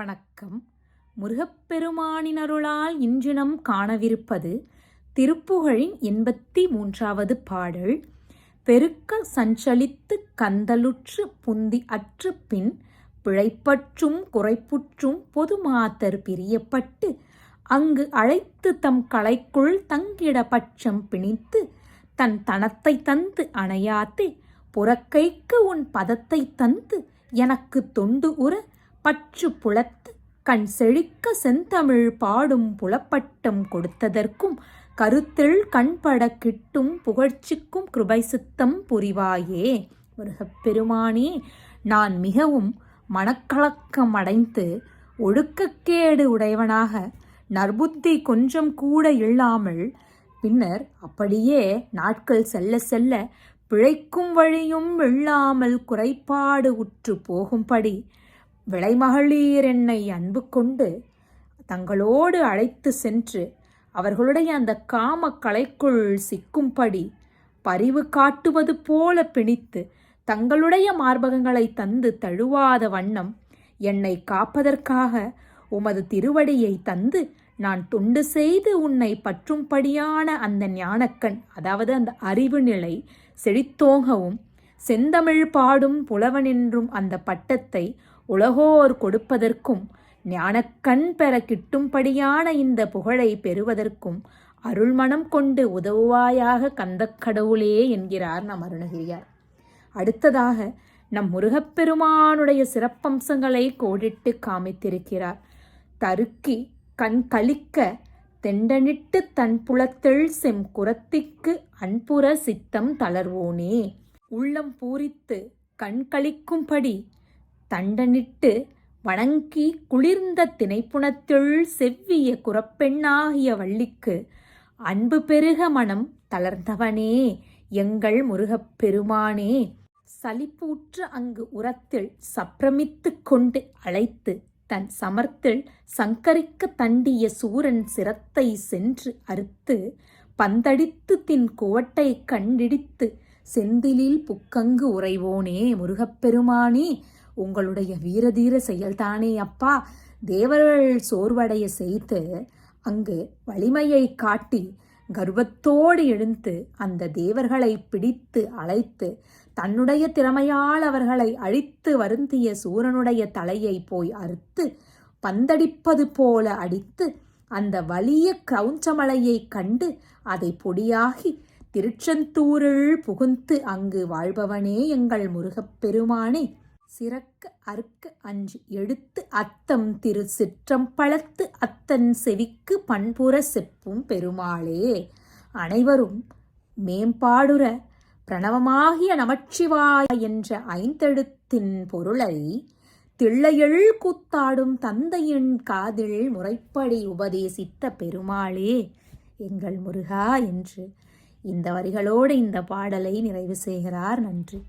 வணக்கம். முருகப்பெருமானின் அருளால் இன்றினம் காணவிருப்பது திருப்புகழின் எண்பத்தி மூன்றாவது பாடல். பெருக்க சஞ்சலித்து கந்தலுற்று புந்தி அற்று பின் பிழைப்பற்றும் குறைப்புற்றும் பொதுமாத்தர் பிரியப்பட்டு அங்கு அழைத்து தம் களைக்குள் தங்கிட பட்சம் பிணித்து தன் தனத்தை தந்து அணையாத்தே புறக்கைக்கு உன் பதத்தை தந்து எனக்கு தொண்டு உற பற்று புலத்து கண் செழிக்க செந்தமிழ் பாடும் புலப்பட்டம் கொடுத்ததற்கும் கருத்தில் கண்பட கிட்டும் புகழ்ச்சிக்கும் கிருபை சித்தம் புரிவாயே. முருகப்பெருமானே நான் மிகவும் மனக்கலக்கம் அடைந்து ஒழுக்கக்கேடு உடையவனாக நற்புத்தி கொஞ்சம் கூட இல்லாமல் பின்னர் அப்படியே நாட்கள் செல்ல செல்ல பிழைக்கும் வழியும் இல்லாமல் குறைபாடு உற்று போகும்படி விளைமகளிர் என்னை அன்பு கொண்டு தங்களோடு அழைத்து சென்று அவர்களுடைய அந்த காம கலைக்குள் சிக்கும்படி பரிவு காட்டுவது போல பிணித்து தங்களுடைய மார்பகங்களை தந்து தழுவாத வண்ணம் என்னை காப்பதற்காக உமது திருவடியை தந்து நான் தொண்டு செய்து உன்னை பற்றும்படியான அந்த ஞானக்கண் அதாவது அந்த அறிவு நிலை செழித்தோங்கவும் செந்தமிழ் பாடும் புலவனென்றும் அந்த பட்டத்தை உலகோர் கொடுப்பதற்கும் ஞானக்கண் பெற கிட்டும்படியான இந்த புகழை பெறுவதற்கும் அருள்மணம் கொண்டு உதவுவாயாக கந்தக்கடவுளே என்கிறார் நம் அருணகிரியார். அடுத்ததாக நம் முருகப்பெருமானுடைய சிறப்பம்சங்களை கோடிட்டு காமித்திருக்கிறார். தருக்கி கண் கலிக்க தெண்டனிட்டு தன் புலத்தெள் செம் குரத்திக்கு அன்புற சித்தம் தளர்வோனே. உள்ளம் பூரித்து கண் கழிக்கும்படி தண்டனிட்டு வணங்கி குளிர்ந்த திணைப்புணத்துள் செவ்விய குரப்பெண்ணாகிய வள்ளிக்கு அன்பு பெருக மனம் தளர்ந்தவனே எங்கள் முருகப் பெருமானே. சலிப்பூற்று அங்கு உரத்தில் சப்ரமித்து கொண்டு அழைத்து தன் சமர்த்தில் சங்கரிக்க தண்டிய சூரன் சிரத்தை சென்று அறுத்து பந்தடித்து தின் குவட்டை கண்டிடித்து செந்திலில் புக்கங்கு உறைவோனே முருகப்பெருமானே உங்களுடைய வீரதீர செயல்தானே அப்பா? தேவர்கள் சோர்வடைய செய்து அங்கு வலிமையை காட்டி கர்வத்தோடு எழுந்து அந்த தேவர்களை பிடித்து அழைத்து தன்னுடைய திறமையால் அவர்களை அழித்து வருந்திய சூரனுடைய தலையை போய் அறுத்து பந்தடிப்பது போல அடித்து அந்த வலிய கிரௌஞ்சமலையை கண்டு அதை பொடியாகி திருச்செந்தூரில் புகுந்து அங்கு வாழ்பவனே எங்கள் முருகப்பெருமானே சிறக்க அறுக்க அஞ்சு எடுத்து அத்தம் திரு சிற்றம்பழத்து அத்தன் செவிக்கு பண்புற செப்பும் பெருமாளே. அனைவரும் மேம்பாடுற பிரணவமாகிய நமச்சிவாய என்ற ஐந்தெழுத்தின் பொருளை திள்ளையள் கூத்தாடும் தந்தையின் காதில் முறைப்படி உபதேசித்த பெருமாளே. எங்கள் முருகா என்று இந்த வரிகளோடு இந்த பாடலை நிறைவு செய்கிறார். நன்றி.